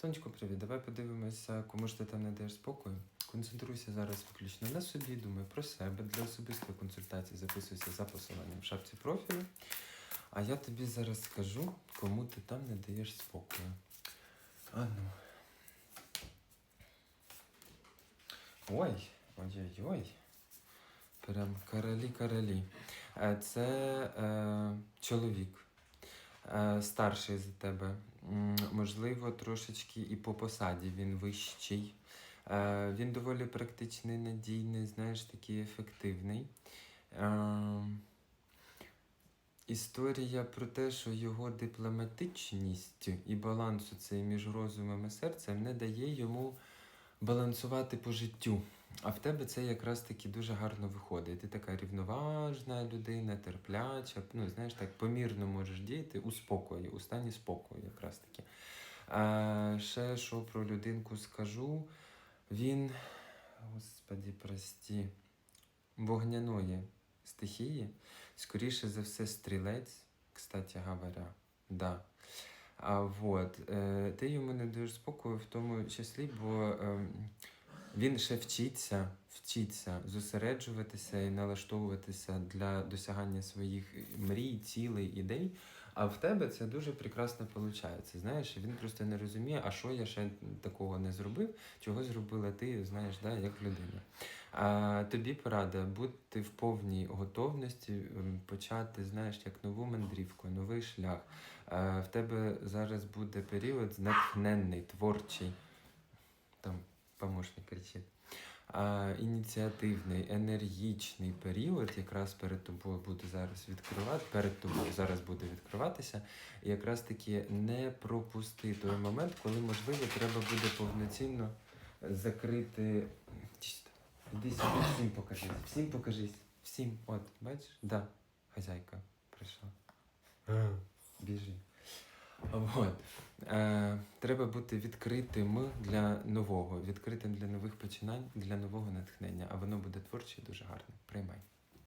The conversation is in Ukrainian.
Сонечко, привіт. Давай подивимося, кому ж ти там не даєш спокою. Концентруйся зараз виключно на собі, думай про себе. Для особистої консультації записуйся за посиланням в шапці профілю. А я тобі зараз скажу, кому ти там не даєш спокою. Ану. Ой, ой-ой-ой. Прям королі-королі. Е, Це е, чоловік старший за тебе. Можливо, трошечки і по посаді він вищий. Е, Він доволі практичний, надійний, знаєш, такий ефективний. Е, Історія про те, що його дипломатичність і баланс цей між розумом і серцем не дає йому балансувати по життю. А в тебе це якраз таки дуже гарно виходить. Ти така рівноважна людина, терпляча, ну знаєш, так помірно можеш діяти у спокої, у стані спокою, якраз таки. А, ще що про людинку скажу. Він, господі, прості, вогняної стихії, скоріше за все, стрілець, кстати говоря, да. А вот, е, ти йому не даєш спокою в тому числі, бо е, він ще вчиться, вчиться зосереджуватися і налаштовуватися для досягання своїх мрій, цілей, ідей. А в тебе це дуже прекрасно виходить. Знаєш, він просто не розуміє, а що я ще такого не зробив, чого зробила ти, знаєш, да, як людина. А тобі порада бути в повній готовності почати, знаєш, як нову мандрівку, новий шлях. Е, В тебе зараз буде період натхненний, творчий. Помощник кричить. А, ініціативний, енергічний період якраз перед тобою буде зараз відкривати, перед тобою зараз буде відкриватися. І якраз таки не пропусти той момент, коли, можливо, треба буде повноцінно закрити. Іди сюди, всім покажись. Всім покажись. Всім. От, бачиш? Да, хазяйка прийшла. Біжи. От. Е, треба бути відкритим для нового, відкритим для нових починань, для нового натхнення, а воно буде творче і дуже гарне. Приймай.